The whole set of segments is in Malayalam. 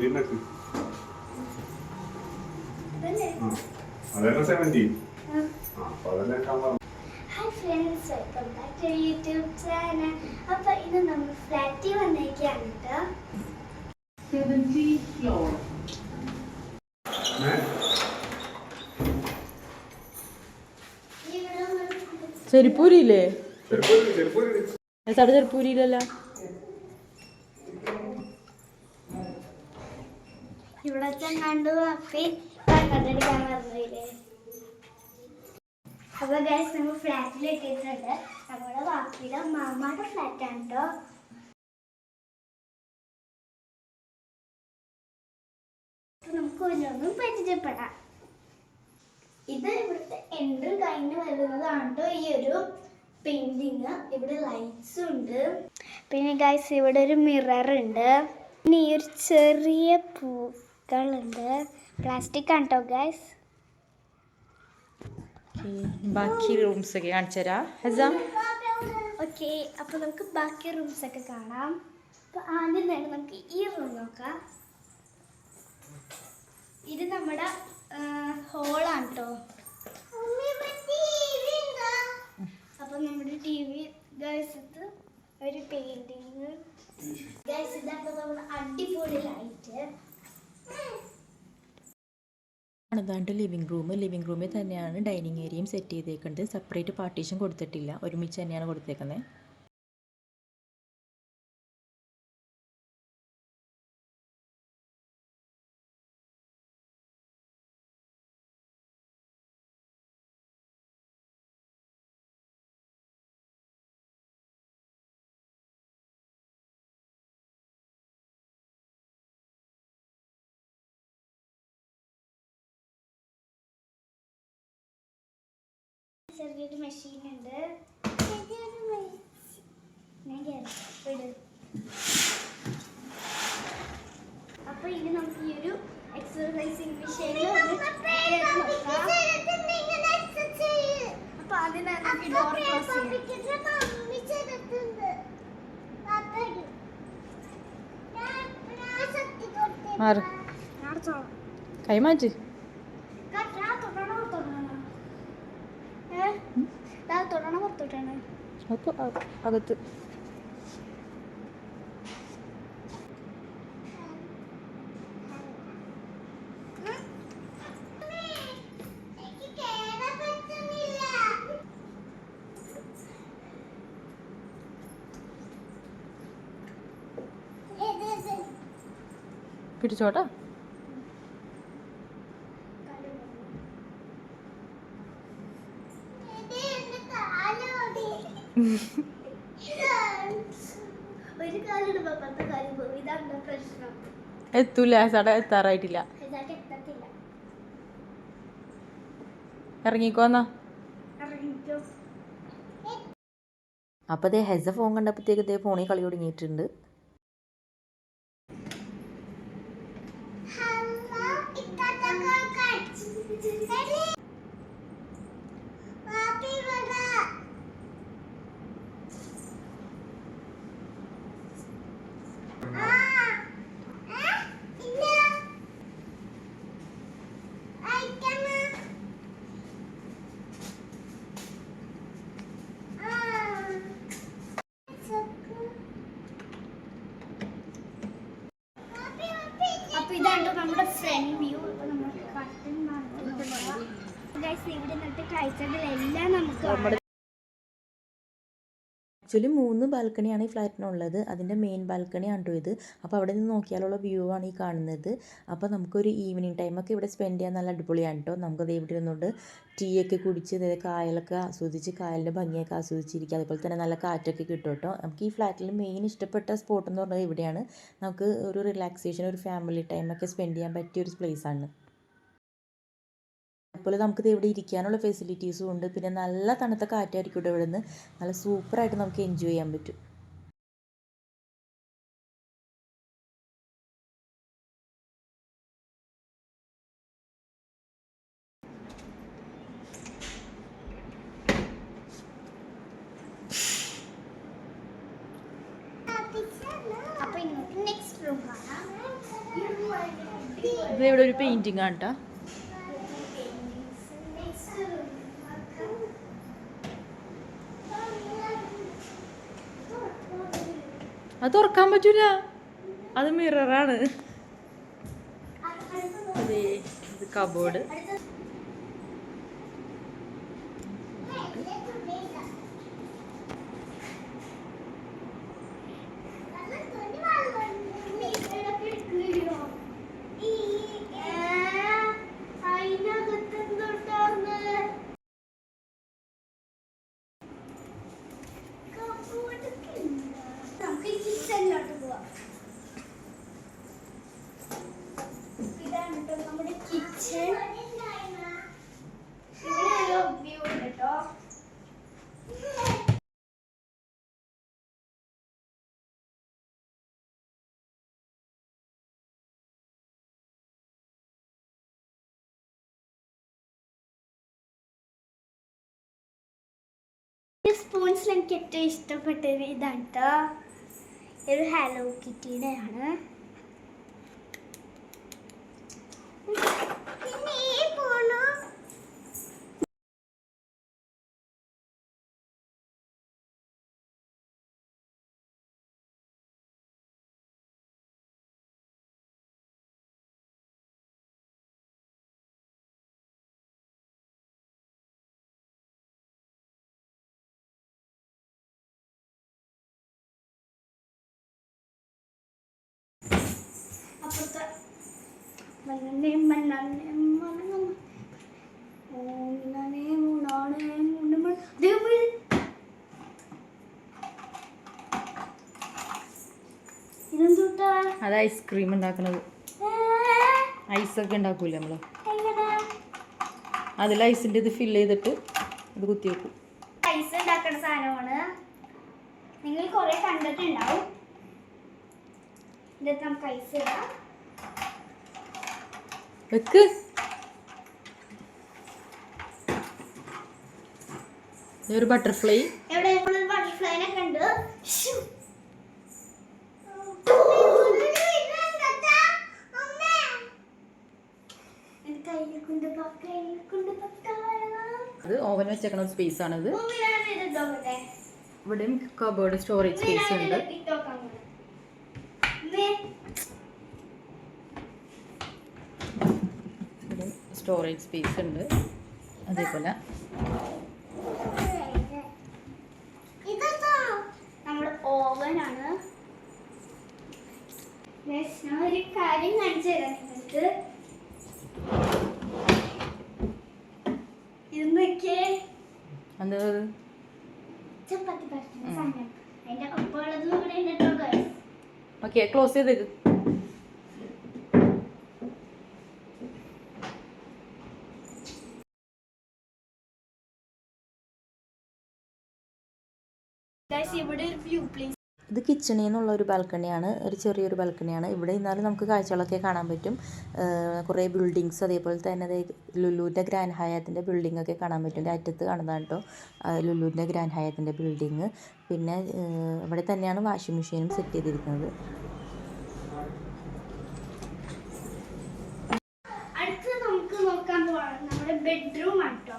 സെവന്റീൻ ഒക്കെ ആ അതന്നെ സെവന്റീൻ ആ. അപ്പൊ അതന്നെ ഞാൻ പറഞ്ഞു hi friends welcome back to YouTube channel അപ്പോൾ ഇന്ന് നമ്മൾ ഫ്ലാറ്റിൽ വന്നേക്കാണ് കേട്ടോ ഏ? ചെരിപ്പൂരിയില്ലേ? ചെരുപ്പ് ഇട്, ഇവിടെ ചെന്നാണ്ട് അപ്പി കണ്ണടടിക്കാൻ പറഞ്ഞില്ലേ അപ്പോൾ ഗൈസ് നമ്മൾ ഫ്ലാറ്റിൽ എത്തിയിട്ടുണ്ട്. നമ്മുടെ വാപ്പിയുടെ മാമായുടെ ഫ്ലാറ്റാണ് കേട്ടോ നമുക്ക് ഓരോന്നും പരിചയപ്പെടാം. ഇത് ഇവിടുത്തെ എൻട്രി കഴിഞ്ഞ് വരുന്നതാണ് കേട്ടോ ഈ ഒരു പെയിന്റിങ് ഇവിടെ ലൈറ്റ്സ് ഉണ്ട്. പിന്നെ ഗൈസ് ഇവിടെ ഒരു മിറർ ഉണ്ട്. പിന്നെ ഈ ഒരു ചെറിയ പൂക്കളുണ്ട് പ്ലാസ്റ്റിക് ആണ് കേട്ടോ ഗൈസ് ബാക്കി റൂംസ് ഒക്കെ കാണിച്ചു തരാം. ഹെസ? ഓക്കെ അപ്പോൾ നമുക്ക് ബാക്കി റൂംസ് ഒക്കെ കാണാം. അപ്പോൾ ആദ്യം തന്നെ നമുക്ക് ഈ റൂം നോക്കാം. ഇത് നമ്മുടെ ഹോളാണ് കേട്ടോ അപ്പോൾ നമ്മുടെ ടി വി ഗൈസത്ത് ഒരു പെയിന്റിങ് ഗൈസ് നമ്മുടെ അടിപൊളി ലൈറ്റ് അതാണ്ട് ലിവിംഗ് റൂം ലിവിംഗ് റൂമിൽ തന്നെയാണ് ഡൈനിങ് ഏരിയയും സെറ്റ് ചെയ്തേക്കുന്നത്. സെപ്പറേറ്റ് പാർട്ടീഷൻ കൊടുത്തിട്ടില്ല. ഒരുമിച്ച് തന്നെയാണ് കൊടുത്തേക്കുന്നത്. ചെറിയൊരു മെഷീൻ ഉണ്ട്. ഞാൻ കേറാം. വിട്. അപ്പൊ ഇനി നമുക്ക് ഈ ഒരു എക്സർസൈസിങ് മെഷീനിൽ അപ്പൊ ആദ്യം തന്നെ നമുക്ക് ഡോർ ക്ലോസ് ചെയ്യാം. മാറ്. അകത്ത്. പിടിച്ചോട്ടാ ഒരു കാലിടുമ്പോ പത്ത് കാര്യം പോകും ഇതാണ് പ്രശ്നം എത്തൂല സട എത്താറായിട്ടില്ല. ഇറങ്ങിക്കോന്നാ ഇറങ്ങിക്കോ അപ്പോൾ അതേ ഹെസ ഫോൺ കണ്ടപ്പോഴത്തേക്ക് ഇതേ ഫോണിൽ കളി തുടങ്ങിയിട്ടുണ്ട് അപ്പൊ ഇതാണ് നമ്മുടെ ഫ്രണ്ട് വ്യൂ അപ്പൊ നമ്മൾ കട്ടൻ ഗൈസ് ഇവിടെ നമുക്ക് ആക്ച്വലി മൂന്ന് ബാൽക്കണിയാണ് ഈ ഫ്ലാറ്റിനുള്ളത്. അതിന്റെ മെയിൻ ബാൽക്കണിയാണ് കേട്ടോ ഇത്. അപ്പോൾ അവിടെ നിന്ന് നോക്കിയാലുള്ള വ്യൂ ആണ് ഈ കാണുന്നത്. അപ്പോൾ നമുക്കൊരു ഈവനിങ് ടൈമൊക്കെ ഇവിടെ സ്പെൻഡ് ചെയ്യാൻ നല്ല അടിപൊളിയാണ് കേട്ടോ നമുക്കത് ഇവിടെ ഇരുന്നുകൊണ്ട് ടീ ഒക്കെ കുടിച്ച് അതായത് കായലൊക്കെ ആസ്വദിച്ച് കായലിന്റെ ഭംഗിയൊക്കെ ആസ്വദിച്ചിരിക്കുക. അതുപോലെ തന്നെ നല്ല കാറ്റൊക്കെ കിട്ടും കേട്ടോ നമുക്ക് ഈ ഫ്ലാറ്റിൽ മെയിൻ ഇഷ്ടപ്പെട്ട സ്പോട്ട് എന്ന് പറഞ്ഞാൽ ഇവിടെയാണ്. നമുക്ക് ഒരു റിലാക്സേഷൻ ഒരു ഫാമിലി ടൈമൊക്കെ സ്പെൻഡ് ചെയ്യാൻ പറ്റിയ ഒരു പ്ലേസാണ് അതുപോലെ നമുക്ക് ഇവിടെ ഇരിക്കാനുള്ള ഫെസിലിറ്റീസും ഉണ്ട്. പിന്നെ നല്ല തണുത്ത കാറ്റായിരിക്കും ഇവിടെ ഇവിടുന്ന്. നല്ല സൂപ്പറായിട്ട് നമുക്ക് എൻജോയ് ചെയ്യാൻ പറ്റും. ഇതിവിടെ ഒരു പെയിന്റിംഗ് ആണ് കേട്ടോ അത് തുറക്കാൻ പറ്റൂല. അത് മിററാണ് അതെ ഇത് കബോർഡ് സ്പൂൺസിൽ എനിക്ക് ഏറ്റവും ഇഷ്ടപ്പെട്ടത് ഇതാണ് കേട്ടോ ഒരു ഹലോ കിറ്റിയുടെ ആണ്. പിന്നെ ഈ പോണു മണ്ണേ മണ്ണേ മണ്ണേ മൂന്നാണേ മൂന്ന് മണി ദൈവമേ. അത് ഐസ്ക്രീം ഉണ്ടാക്കുന്നത് ഐസൊക്കെ ഉണ്ടാക്കൂല നമ്മൾ അതിൽ ഐസിന്റെ ഇത് ഫില്ല് ചെയ്തിട്ട് ഇത് കുത്തി വെക്കും. ഐസ് ഉണ്ടാക്കുന്ന സാധനമാണ്. നിങ്ങൾ കുറേ കണ്ടിട്ടുണ്ടാവും. ഇതിൽ നമുക്ക് ഐസ് ഇടാം വെക്ക് ഒരു ബട്ടർഫ്ലൈ എവിടെ നമ്മൾ ബട്ടർഫ്ലൈനെ കണ്ടു ശ്ശു. എന്റെ കയ്യിൽ കൊണ്ട് പ- കയ്യിൽ ഒരു ബട്ടർഫ്ലൈ അത് ഓവൻ വെച്ചേക്കണ ഒരു സ്പേസ് ആണിത്. ഇവിടെയും കബേർഡ് സ്റ്റോറേജ് സ്പേസ് ഉണ്ട് ഇത് ഇട്ടോക്കാൻ പോണെ. ഉമ്മേ, ഇവിടെ സ്റ്റോറേജ് സ്പേസ് ഉണ്ട്. അതേപോലെ. നമ്മുടെ ഓവനാണ് Guys, ഞാൻ ഒരു കാര്യം കാണിച്ചു തരാം നിങ്ങൾക്ക്. ഇത് നോക്കിയേ ചപ്പാത്തി പരത്തുന്ന സാധനം. അതിന്റെ ഒപ്പമുള്ളത് ഇവിടെ ഉണ്ട് കേട്ടോ guys. ഓക്കെ ക്ലോസ് ചെയ്തേക്ക്. ഇവിടെ ഒരു വ്യൂ പ്ലേസ് ഇത് കിച്ചണിൽ നിന്നുള്ള ഒരു ബാൽക്കണിയാണ് ഒരു ചെറിയൊരു ബാൽക്കണിയാണ് ഇവിടെ നിന്നാലും നമുക്ക് കാഴ്ചകളൊക്കെ കാണാൻ പറ്റും. കുറേ ബിൽഡിങ്സ് അതേപോലെ തന്നെ ലുലുവിന്റെ ഗ്രാൻഡ് ഹയാത്തിന്റെ ബിൽഡിംഗ് ഒക്കെ കാണാൻ പറ്റും. എന്റെ അറ്റത്ത് കാണുന്നതാണ് കേട്ടോ. ലുലുവിന്റെ ഗ്രാൻഡ് ഹയാത്തിന്റെ ബിൽഡിങ് പിന്നെ ഇവിടെ തന്നെയാണ് വാഷിംഗ് മെഷീനും സെറ്റ് ചെയ്തിരിക്കുന്നത്. നമുക്ക് നോക്കാൻ പോവാണ്. നമ്മുടെ ബെഡ്റൂം ആണ് കേട്ടോ.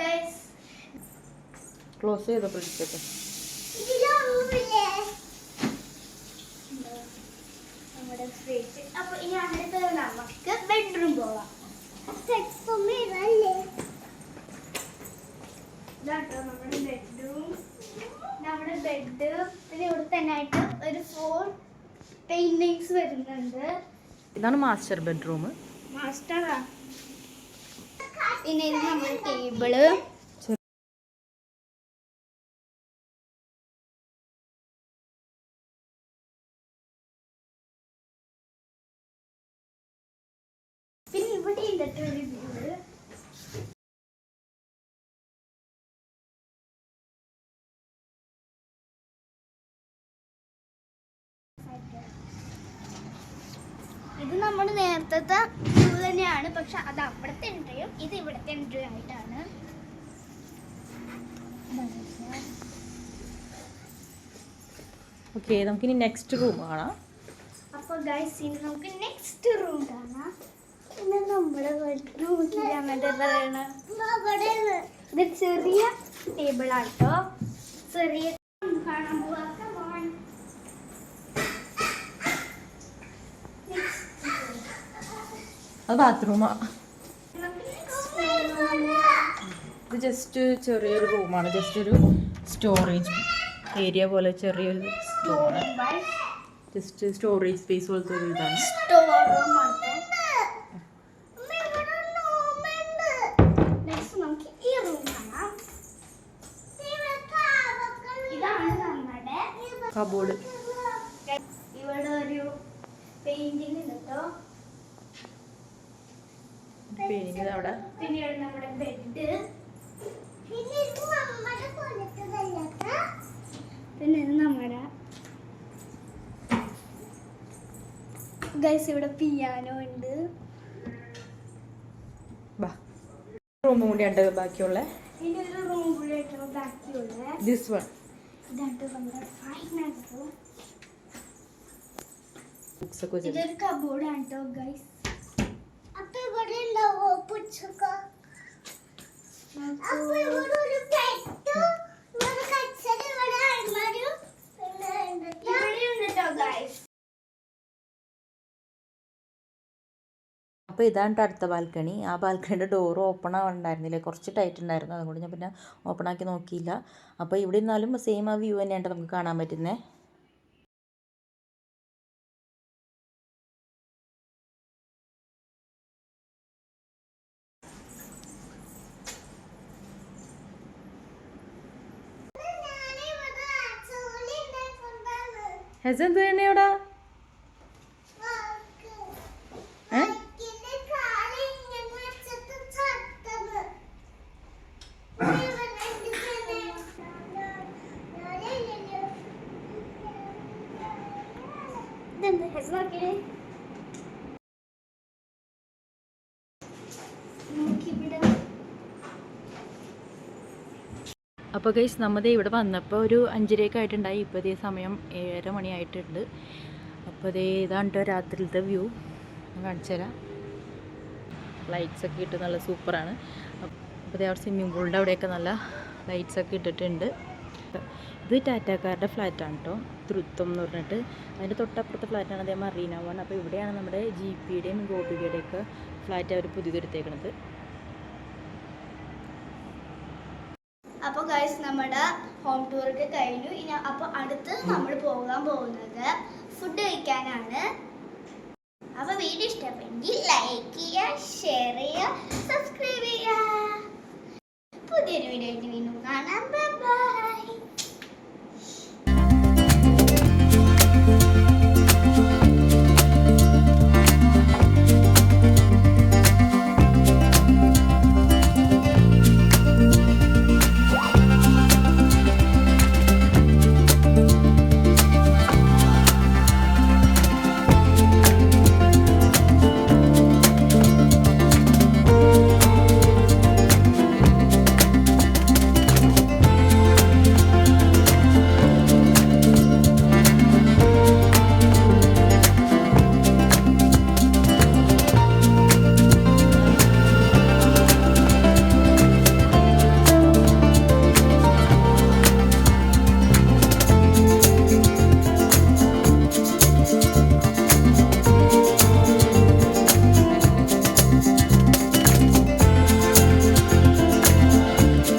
ഗൈസ് ക്ലോസ് ചെയ്തപ്പോൾ ഇരിക്കട്ടെ നമ്മുടെ ഫ്രിഡ്ജ് അപ്പൊ ഇനി അടുത്തത് നമുക്ക് ബെഡ്റൂം പോവാം. ഇതാട്ടോ നമ്മുടെ ബെഡ്റൂം നമ്മുടെ ബെഡ് പിന്നെ ഇവിടെ തന്നെ ആയിട്ട് ഒരു ഫോർ പെയിന്റിങ്സ് വരുന്നുണ്ട്. ഇതാണ് മാസ്റ്റർ ബെഡ്റൂം മാസ്റ്ററാ പിന്നെ ഇത് നമ്മുടെ ടേബിൾ ഇത് നമ്മൾ നേരത്തെ വ്യൂ തന്നെയാണ്. പക്ഷെ അത് അവിടുത്തെ എൻട്രിയും ഇത് ഇവിടുത്തെ എൻട്രി ആയിട്ടാണ്. ഓക്കെ നമുക്കിനി നെക്സ്റ്റ് റൂം കാണാം. അപ്പോൾ ഗൈസ് ഇനി നമുക്ക് നെക്സ്റ്റ് റൂം കാണാം. പിന്നെ നമ്മുടെ പറയണ? ഇത് ചെറിയ ടേബിൾ ആട്ടോ. ചെറിയ കാണാൻ പോവാ Come on. അത് ബാത്റൂമാ. ഇത് ജസ്റ്റ് ചെറിയൊരു റൂമാണ്. ജസ്റ്റ് ഒരു സ്റ്റോറേജ് ഏരിയ പോലെ ചെറിയൊരു റൂമാണ് ജസ്റ്റ് സ്റ്റോറേജ് സ്പേസ് പോലത്തെ ഒരു ഇതാണ്. സ്റ്റോർ റൂം ആണ് നെക്സ്റ്റ് നമുക്ക് ഈ റൂം കാണാം ഇതാണ് നമ്മുടെ കബോർഡ് ഇവിടെ ഒരു പെയിന്റിംഗ് ഉണ്ട് കേട്ടോ പെയിന്റിങ് അവിടെ? പിന്നെ നമ്മുടെ ബെഡ് പിന്നെ ഇത് നമ്മുടെ. ഗൈസ് ഇവിടെ പിയാനോ ഉണ്ട്. റൂമും കൂടി ഉണ്ട് ബാക്കിയുള്ള. പിന്നെ ഒരു റൂം കൂടി ആയിട്ടുള്ള ബാക്കിയുള്ള. ദിസ് വൺ റൂം ഇതൊരു കബോർഡാണ് കേട്ടോ ഗൈസ് അപ്പോൾ ഇതാണ് അടുത്ത ബാൽക്കണി. ആ ബാൽക്കണിയുടെ ഡോർ ഓപ്പൺ ആവണ്ടായിരുന്നില്ല? കുറച്ച് ടൈറ്റ് ഉണ്ടായിരുന്നു. അതുകൊണ്ട് ഞാൻ പിന്നെ ഓപ്പൺ ആക്കി നോക്കിയില്ല. അപ്പോൾ ഇവിടെ ഇരുന്നാലും സെയിം ആ വ്യൂ തന്നെയാണ് നമുക്ക് കാണാൻ പറ്റുന്നത് ഹെസ് എന്ത് തന്നെ അവിടെ ഏ? ഇതെന്ത് ഹെസ് നോക്കിയേ നോക്കിവിടെ അപ്പോൾ ഗൈസ് നമ്മുടെ ഇവിടെ വന്നപ്പോൾ ഒരു അഞ്ചരയൊക്കെ ആയിട്ടുണ്ടായി. ഇപ്പോൾ ഇതേ സമയം ഏഴര മണിയായിട്ടുണ്ട്. അപ്പോൾ ഇതേ ഇതാണ് രാത്രിയിലത്തെ വ്യൂ കാണിച്ചു തരാം. ലൈറ്റ്സ് ഒക്കെ ഇട്ട് നല്ല സൂപ്പറാണ് അപ്പോൾ ഇതേ അവിടെ സ്വിമ്മിംഗ് പൂളിന്റെ അവിടെയൊക്കെ നല്ല ലൈറ്റ്സ് ഒക്കെ ഇട്ടിട്ടുണ്ട്. ഇത് ടാറ്റാക്കാരുടെ ഫ്ലാറ്റാണ് കേട്ടോ തൃത്വം എന്ന് പറഞ്ഞിട്ട്. അതിന്റെ തൊട്ടപ്പുറത്തെ ഫ്ലാറ്റാണ് അതേ മറീന വൺ അപ്പോൾ ഇവിടെയാണ് നമ്മുടെ ജി പിയുടെയും ഗോപികയുടെയൊക്കെ ഫ്ലാറ്റ് അവർ പുതിയതെടുത്തേക്കണത് അപ്പോൾ ഗൈസ് നമ്മുടെ ഹോം ടൂർ ഒക്കെ കഴിഞ്ഞു. ഇനി അപ്പോൾ അടുത്ത് നമ്മൾ പോകാൻ പോകുന്നത് ഫുഡ് കഴിക്കാനാണ്. അപ്പോൾ വീഡിയോ ഇഷ്ടപ്പെട്ടെങ്കിൽ ലൈക്ക് ചെയ്യുക ഷെയർ ചെയ്യുക സബ്സ്ക്രൈബ് ചെയ്യുക. പുതിയൊരു വീഡിയോ ആയിട്ട് വീണ്ടും കാണാം. Bye.